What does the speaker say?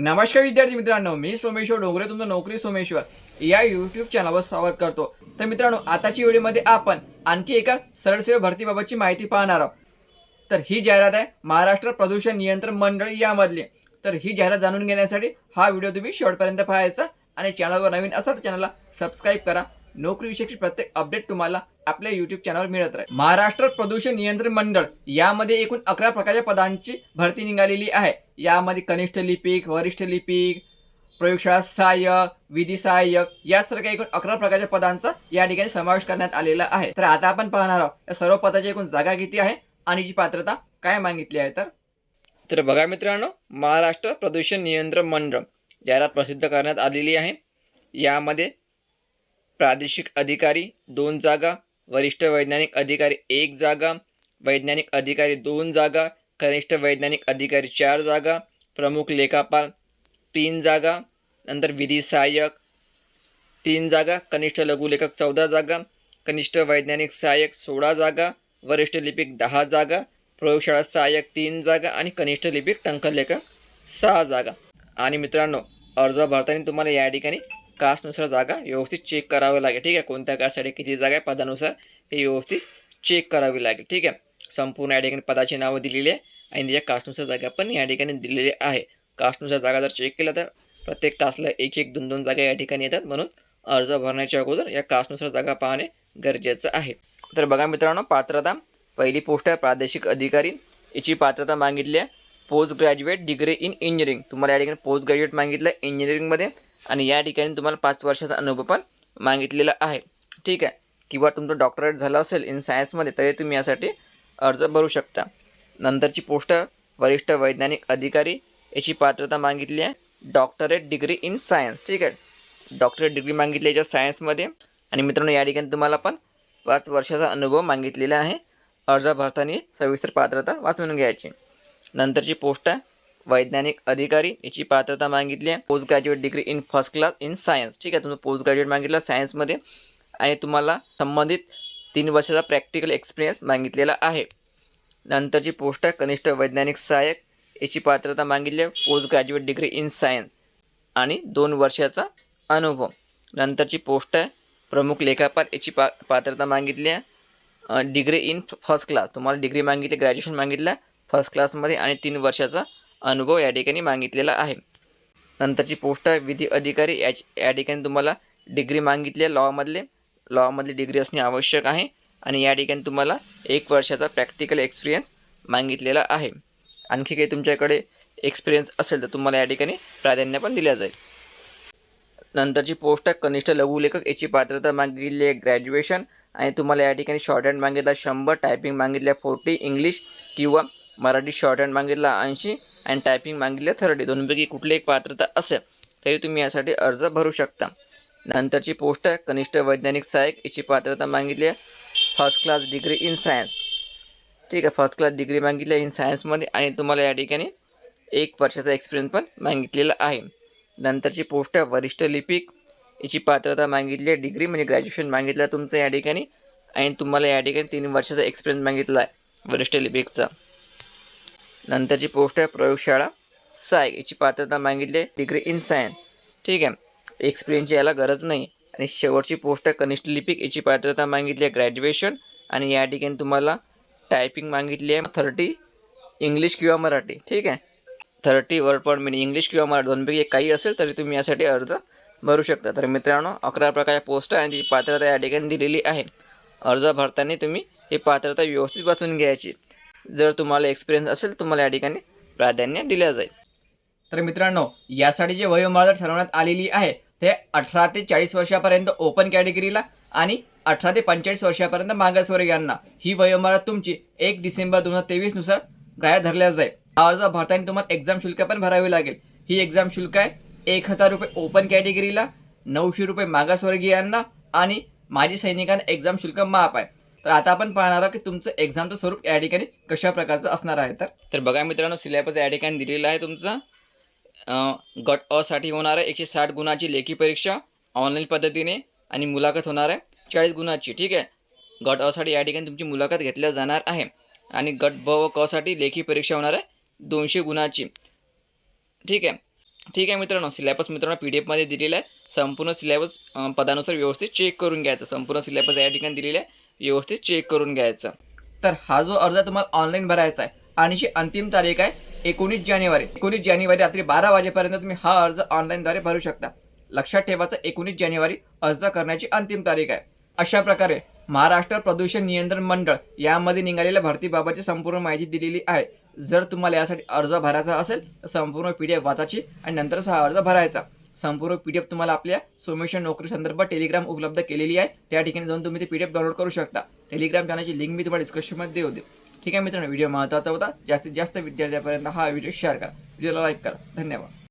नमस्कार विद्यार्थी मित्रांनो मी सोमेश्वर डोंगरे तुमचं नोकरी सोमेश्वर. या युट्यूब चॅनलवर स्वागत करतो. तर मित्रांनो आताच्या व्हिडिओमध्ये आपण आणखी एका सरळ सेवा भरतीबाबतची माहिती पाहणार आहोत. तर ही जाहिरात आहे महाराष्ट्र प्रदूषण नियंत्रण मंडळ यामधली. तर ही जाहिरात जाणून घेण्यासाठी हा व्हिडिओ तुम्ही शेवटपर्यंत पाहायचा आणि चॅनलवर नवीन असाल तर चॅनलला सबस्क्राईब करा. नोकरीविषयी प्रत्येक अपडेट तुम्हाला आपल्या युट्यूब चॅनलवर मिळत राहील. महाराष्ट्र प्रदूषण नियंत्रण मंडळ यामध्ये एकूण अकरा प्रकारच्या पदांची भरती निघालेली आहे. यामध्ये कनिष्ठ लिपिक वरिष्ठ लिपिक प्रयोगशाळा सहाय्यक विधी सहाय्यक यासारख्या एकूण अकरा प्रकारच्या पदांचा या ठिकाणी समावेश करण्यात आलेला आहे. तर आता आपण पाहणार आहोत या सर्व पदाची एकूण जागा किती आहे आणि जी पात्रता काय मागितली आहे तर? तर बघा मित्रांनो महाराष्ट्र प्रदूषण नियंत्रण मंडळ जाहिरात प्रसिद्ध करण्यात आलेली आहे. यामध्ये प्रादेशिक अधिकारी दोन जागा वरिष्ठ वैज्ञानिक अधिकारी एक जागा वैज्ञानिक अधिकारी दोन जागा कनिष्ठ वैज्ञानिक अधिकारी चार जागा प्रमुख लेखापाल तीन जागा नंतर विधी सहाय्यक तीन जागा कनिष्ठ लघुलेखक चौदा जागा कनिष्ठ वैज्ञानिक सहाय्यक सोळा जागा वरिष्ठ लिपिक दहा जागा प्रयोगशाळा सहाय्यक तीन जागा आणि कनिष्ठ लिपिक टंकलेखक सहा जागा. आणि मित्रांनो अर्ज भरताना तुम्हाला या ठिकाणी कास्टनुसार जागा व्यवस्थित चेक करावं लागेल ठीक आहे? कोणत्या कास्टसाठी किती जागा आहे पदानुसार हे व्यवस्थित चेक करावी लागेल ठीक आहे? संपूर्ण या ठिकाणी पदाची नावं दिलेली आहे आणि त्याच्या कास्टनुसार जागा पण या ठिकाणी दिलेली आहे. कास्टनुसार जागा जर चेक केला तर प्रत्येक तासला एक एक दोन दोन जागा या ठिकाणी येतात. म्हणून अर्ज भरण्याच्या अगोदर या कास्टनुसार जागा पाहणे गरजेचं आहे. तर बघा मित्रांनो पात्रता. पहिली पोस्ट आहे प्रादेशिक अधिकारी. याची पात्रता मागितली आहे. Post graduate degree in engineering तुम्हाला या ठिकाणी पोस्ट ग्रॅज्युएट मागितलं आहे. इंजिनिअरिंगमध्ये आणि या ठिकाणी तुम्हाला पाच वर्षाचा अनुभव पण मागितलेला आहे. ठीक आहे. किंवा तुमचं डॉक्टरेट झालं असेल इन सायन्समध्ये तरी तुम्ही यासाठी अर्ज भरू शकता. नंतरची पोस्ट वरिष्ठ वैज्ञानिक अधिकारी याची पात्रता मागितली आहे. डॉक्टरेट डिग्री इन सायन्स ठीक आहे. डॉक्टरेट डिग्री मागितली याच्या सायन्समध्ये आणि मित्रांनो या ठिकाणी तुम्हाला पण पाच वर्षाचा अनुभव मागितलेला आहे. अर्ज भरताना सविस्तर पात्रता वाचून घ्यायची. नंतरची पोस्ट आहे वैज्ञानिक अधिकारी याची पात्रता मागितली आहे. Post graduate degree in first class in science ठीक आहे तुम्ही पोस्ट ग्रॅज्युएट मागितलं सायन्समध्ये आणि तुम्हाला संबंधित तीन वर्षाचा प्रॅक्टिकल एक्सपिरियन्स मागितलेला आहे. नंतरची पोस्ट आहे कनिष्ठ वैज्ञानिक सहाय्यक याची पात्रता मागितली आहे post graduate degree in science आणि दोन वर्षाचा अनुभव. नंतरची पोस्ट आहे प्रमुख लेखापाल याची पा पात्रता मागितली आहे. डिग्री इन फर्स्ट क्लास तुम्हाला डिग्री मागितली ग्रॅज्युएशन मागितलं फर्स्ट क्लासमध्ये आणि तीन वर्षाचा अनुभव या ठिकाणी मागितलेला आहे. नंतरची पोस्ट आहे विधी अधिकारी याच या ठिकाणी तुम्हाला डिग्री मागितली आहे. लॉमधले लॉमधली डिग्री असणे आवश्यक आहे. आणि या ठिकाणी तुम्हाला एक वर्षाचा प्रॅक्टिकल एक्सपिरियन्स मागितलेला आहे. आणखी काही तुमच्याकडे एक्सपिरियन्स असेल तर तुम्हाला या ठिकाणी प्राधान्य पण दिल्या जाईल. नंतरची पोस्ट आहे कनिष्ठ लघुलेखक याची पात्रता मागितली आहे. ग्रॅज्युएशन आणि तुम्हाला या ठिकाणी शॉर्ट हँड मागितला शंभर टायपिंग मागितल्या फोर्टी इंग्लिश किंवा मराठी शॉर्ट हँड मागितला ऐंशी आणि टायपिंग मागितले थर्टी दोनपैकी कुठली एक पात्रता असेल तरी तुम्ही यासाठी अर्ज भरू शकता. नंतरची पोस्ट आहे कनिष्ठ वैज्ञानिक सहाय्यक याची पात्रता मागितली आहे first class degree in science ठीक आहे फर्स्ट क्लास डिग्री मागितली आहे इन सायन्समध्ये आणि तुम्हाला या ठिकाणी एक वर्षाचा एक्सपिरियन्स पण मागितलेला आहे. नंतरची पोस्ट आहे वरिष्ठ लिपिक याची पात्रता मागितली आहे डिग्री म्हणजे ग्रॅज्युएशन मागितलं आहे तुमचं या ठिकाणी आणि तुम्हाला या ठिकाणी तीन वर्षाचा एक्सपिरियन्स मागितला आहे वरिष्ठ लिपिकचा. नंतरची पोस्ट आहे प्रयोगशाळा. साय याची पात्रता मागितली आहे डिग्री इन सायन्स. ठीक आहे. एक्सपिरियन्सची याला गरज नाही. आणि शेवटची पोस्ट आहे कनिष्ठ लिपिक याची पात्रता मागितली आहे ग्रॅज्युएशन आणि या ठिकाणी तुम्हाला टायपिंग मागितली आहे थर्टी इंग्लिश किंवा मराठी. ठीक आहे. Thirty word per minute English किंवा मराठी दोनपैकी एक काही असेल तरी तुम्ही यासाठी अर्ज भरू शकता. तर मित्रांनो अकरा प्रकारच्या पोस्ट आणि त्याची पात्रता या ठिकाणी दिलेली आहे. अर्ज भरताना तुम्ही ही पात्रता व्यवस्थित वाचून घ्यायची. जर तुम्हाला एक्सपिरियन्स असेल तुम्हाला या ठिकाणी प्राधान्य दिल्या जाईल. तर मित्रांनो यासाठी जे वयोमर्यादा ठरवण्यात आलेली आहे ते अठरा ते चाळीस वर्षापर्यंत ओपन कॅटेगरीला आणि अठरा ते पंचेचाळीस वर्षापर्यंत मागासवर्गीयांना ही वयोमर्यादा तुमची एक डिसेंबर दोन हजार तेवीसनुसार ग्राह्य धरल्या जाईल. हा अर्ज भरताना तुम्हाला एक्झाम शुल्क पण भरावे लागेल. ही एक्झाम शुल्क आहे एक हजार रुपये ओपन कॅटेगरीला नऊशे रुपये मागासवर्गीयांना आणि माजी सैनिकांना एक्झाम शुल्क माफ आहे. तर आता आपण पाहणार आहोत की तुमचं एक्झामचं स्वरूप या ठिकाणी कशा प्रकारचं असणार आहे. तर तर बघा मित्रांनो सिलेबस या ठिकाणी दिलेला आहे तुमचा. गट अ साठी होणार आहे. एकशे साठ गुणाची लेखी परीक्षा ऑनलाईन पद्धतीने आणि मुलाखत होणार आहे. चाळीस गुणाची ठीक आहे? गट अ साठी या ठिकाणी तुमची मुलाखत घेतल्या जाणार आहे. आणि गट ब व क साठी लेखी परीक्षा होणार आहे. दोनशे गुणाची. ठीक आहे? ठीक आहे मित्रांनो सिलेबस मित्रांनो पी डी एफमध्ये दिलेला आहे. संपूर्ण सिलेबस पदानुसार व्यवस्थित चेक करून घ्यायचं. संपूर्ण सिलेबस या ठिकाणी दिलेला आहे. व्यवस्थित चेक करून घ्यायचं. तर हा जो अर्ज तुम्हाला ऑनलाईन भरायचा आहे आणि जी अंतिम तारीख आहे एकोणीस जानेवारी. एकोणीस जानेवारी रात्री बारा वाजेपर्यंत तुम्ही हा अर्ज ऑनलाईनद्वारे भरू शकता. लक्षात ठेवायचं एकोणीस जानेवारी अर्ज करण्याची अंतिम तारीख आहे. अशा प्रकारे महाराष्ट्र प्रदूषण नियंत्रण मंडळ यामध्ये निघालेल्या भरतीबाबतची संपूर्ण माहिती दिलेली आहे. जर तुम्हाला यासाठी अर्ज भरायचा असेल तर संपूर्ण पी डी एफ वाचायची आणि नंतरच हा अर्ज भरायचा. संपूर्ण पी डी एफ तुम्हाला आपल्या सोमेशन नोकरी संदर्भात टेलिग्राम उपलब्ध केलेली आहे. त्या ठिकाणी जाऊन तुम्ही ती पी डी एफ डाउनलोड करू शकता. टेलिग्राम चॅनलची लिंक मी तुम्हाला डिस्क्रिप्शनमध्ये देऊ. दे ठीक आहे मित्रांनो व्हिडिओ महत्त्वाचा होता. जास्तीत जास्त विद्यार्थ्यापर्यंत हा व्हिडिओ शेअर करा. व्हिडिओला लाईक करा. धन्यवाद.